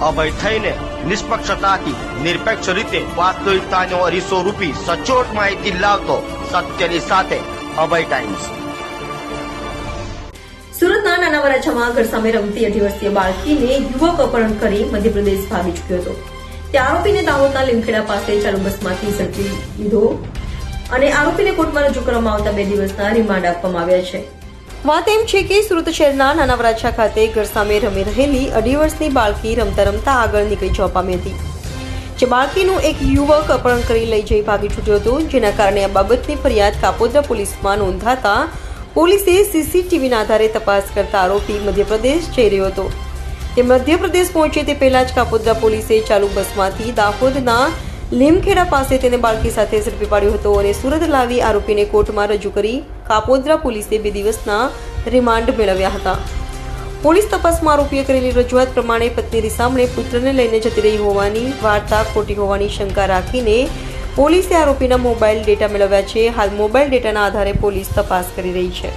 અભય થઈને નિષ્પક્ષતાથી, નિરપેક્ષ રીતે વાસ્તવિકતાનો અરીસો રૂપી સચોટ માહિતી લાવતો સત્યની સાથે અભય ટાઈમ્સ. સુરતના નાના વરાછામાં ઘર સામે રમતી અઢી વર્ષીય બાળકીને યુવક અપહરણ કરી મધ્યપ્રદેશ ભાગી ચૂક્યો હતો. તે આરોપીને દાહોદના લીમખેડા પાસે ચાલુ બસમાંથી ઝડપી લીધો અને આરોપીને કોર્ટમાં રજૂ કરવામાં આવતા બે દિવસના રિમાન્ડ આપવામાં આવ્યા છે. વાત એમ છે કે સુરત શહેરના નાના વરાછા ખાતે ઘર સામે રમી રહેલી અઢી વર્ષની બાળકી રમતા રમતા આગળ નીકળી જવા પામી હતી. જે બાળકીનું એક યુવક અપહરણ કરી લઈ જઈ ભાગી છૂટ્યો હતો, જેના કારણે આ બાબતની ફરિયાદ કાપોદ્રા પોલીસમાં નોંધાતા પોલીસે સીસીટીવીના આધારે તપાસ કરતા આરોપી મધ્યપ્રદેશ જઈ રહ્યો હતો. તે મધ્યપ્રદેશ પહોંચે તે પહેલા જ કાપોદ્રા પોલીસે ચાલુ બસમાંથી દાહોદના લીમખેડા પાસે તેને બાળકી સાથે ઝડપી પાડ્યો હતો અને સુરત લાવી આરોપીને કોર્ટમાં રજૂ કરી કાપોદ્રા પોલીસે બે દિવસના રિમાન્ડ મેળવ્યા હતા. પોલીસ તપાસમાં આરોપીએ કરેલી રજૂઆત પ્રમાણે પત્નીની સામે પુત્રને લઈને જતી રહી હોવાની વાર્તા ખોટી હોવાની શંકા રાખીને પોલીસે આરોપીના મોબાઈલ ડેટા મેળવ્યા છે. હાલ મોબાઈલ ડેટાના આધારે પોલીસ તપાસ કરી રહી છે.